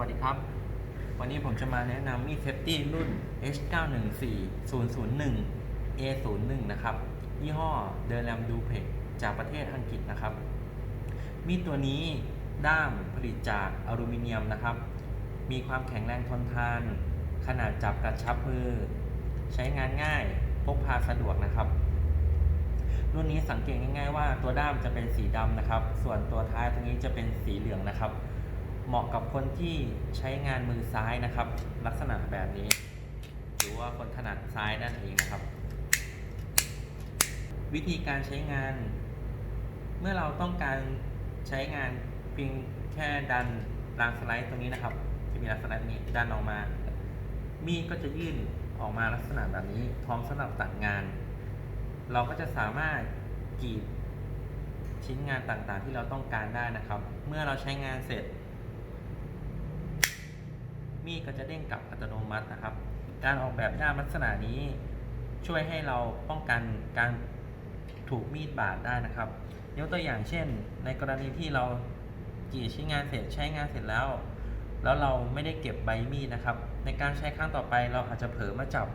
วัสดีครับ วันนี้ผมจะมาแนะนำมีดเซฟตี้รุ่น H914 001 A01 นะครับ ยี่ห้อเดอร์แรมดูเพกจากประเทศอังกฤษนะครับ มีดตัวนี้ด้ามผลิตจากอลูมิเนียมนะครับ มีความแข็งแรงทนทาน ขนาดจับกระชับมือ ใช้งานง่าย พกพาสะดวกนะครับ รุ่นนี้สังเกตง่าย ๆ ว่าตัวด้ามจะเป็นสีดำนะครับ ส่วนตัวท้ายตรงนี้จะเป็นสีเหลืองนะครับ เหมาะกับคนที่ใช้งานมือซ้ายนะครับ ลักษณะแบบนี้ หรือว่าคนถนัดซ้ายนั่นเองนะครับ วิธีการใช้งาน เมื่อเราต้องการใช้งานเพียงแค่ดันรางสไลด์ตรงนี้นะครับ จะมีรางสไลด์นี้ดันออกมา มีดก็จะยื่นออกมาลักษณะแบบนี้ พร้อมสำหรับตัดงาน เราก็จะสามารถกรีดชิ้นงานต่างๆ ที่เราต้องการได้นะครับ เมื่อเราใช้งานเสร็จ มีดก็จะเด้งกลับอัตโนมัตินะครับ การออกแบบด้ามลักษณะนี้ช่วยให้เราป้องกันการถูกมีดบาดได้นะครับยกตัวอย่างเช่น ในกรณีที่เรากรีดชิ้นงานเสร็จใช้งานเสร็จแล้ว แล้วเราไม่ได้เก็บใบมีดนะครับ ในการใช้ครั้งต่อไปเราอาจจะเผลอมาจับ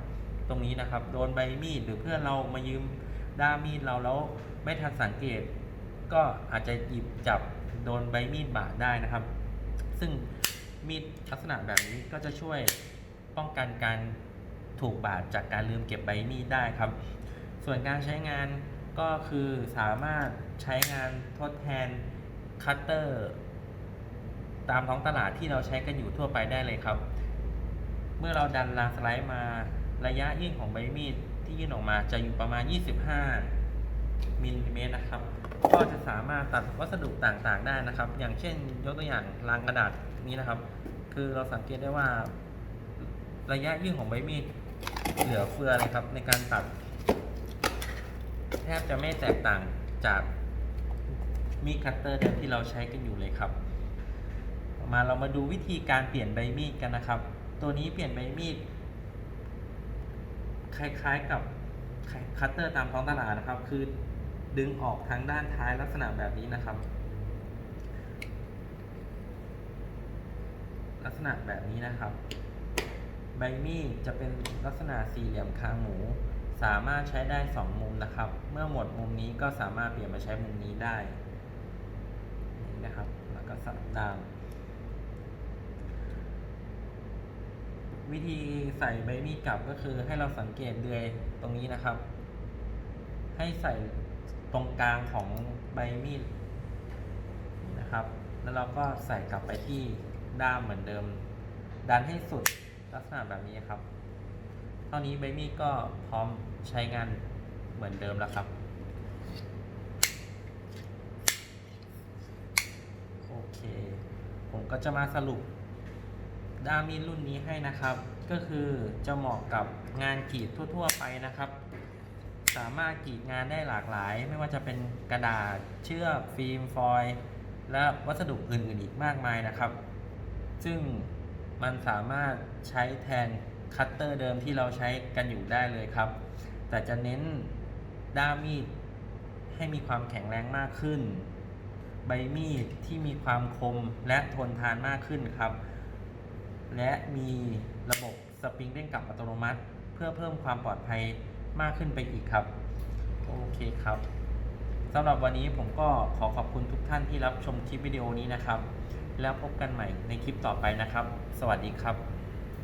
ตรงนี้นะครับ โดนใบมีดหรือเพื่อนเรามายืมด้ามมีดเราแล้วไม่ทันสังเกต ก็อาจจะหยิบจับโดนใบมีดบาดได้นะครับ ซึ่ง มีดลักษณะแบบนี้ก็จะช่วยป้องกันการถูกบาดจากการลืมเก็บใบมีดได้ครับ ส่วนการใช้งานก็คือสามารถใช้งานทดแทนคัตเตอร์ตามท้องตลาดที่เราใช้กันอยู่ทั่วไปได้เลยครับ เมื่อเราดันรางสไลด์มาระยะยื่นของใบมีดที่ยื่นออกมาจะอยู่ประมาณ 25มิลลิ เมตรนะครับ ก็จะสามารถตัดวัสดุต่างๆได้นะครับ อย่างเช่น ยกตัวอย่างรางกระดาษนี้นะครับ คือเราสังเกตได้ว่า ระยะยื่นของใบมีดเหลือเฟือเลยครับ ในการตัด แทบจะไม่แตกต่างจากมีดคัตเตอร์เดิมที่เราใช้กันอยู่เลยครับ มาเรามาดูวิธีการเปลี่ยนใบมีดกันนะครับ ตัวนี้เปลี่ยนใบมีดคล้ายๆกับคัตเตอร์ตามท้องตลาดนะครับ คือ ดึงออกทางด้านท้ายลักษณะแบบนี้นะครับ ลักษณะแบบนี้นะครับใบมีดจะเป็นลักษณะสี่เหลี่ยมคางหมู สามารถใช้ได้สองมุมนะครับ เมื่อหมดมุมนี้ก็สามารถเปลี่ยนมาใช้มุมนี้ได้นี่นะครับ แล้วก็สับดามวิธีใส่ใบมีดกลับก็คือให้เราสังเกตเดือยตรงนี้นะครับ ให้ใส่ ตรงกลางของใบมีดนะครับ แล้วเราก็ใส่กลับไปที่ด้ามเหมือนเดิม ดันให้สุดลักษณะแบบนี้ครับ เท่านี้ใบมีดก็พร้อมใช้งานเหมือนเดิมแล้วครับ โอเค ผมก็จะมาสรุปด้ามมีดรุ่นนี้ให้นะครับ ก็คือจะเหมาะกับงานกรีดทั่ว ๆ ไปนะครับ สามารถกรีดงานได้หลากหลาย ไม่ว่าจะเป็นกระดาษเชือกฟิล์มฟอยล์และวัสดุอื่นๆอีกมากมายนะครับ ซึ่งมันสามารถใช้แทนคัตเตอร์เดิมที่เราใช้กันอยู่ได้เลยครับ แต่จะเน้นด้ามมีดให้มีความแข็งแรงมากขึ้น ใบมีดที่มีความคมและทนทานมากขึ้นครับ และมีระบบสปริงเด้งกลับอัตโนมัติ เพื่อเพิ่มความปลอดภัย มากขึ้นไปอีกครับ โอเคครับสำหรับวันนี้ผมก็ขอขอบคุณทุกท่านที่รับชมคลิปวิดีโอนี้นะครับ แล้วพบกันใหม่ในคลิปต่อไปนะครับ สวัสดีครับ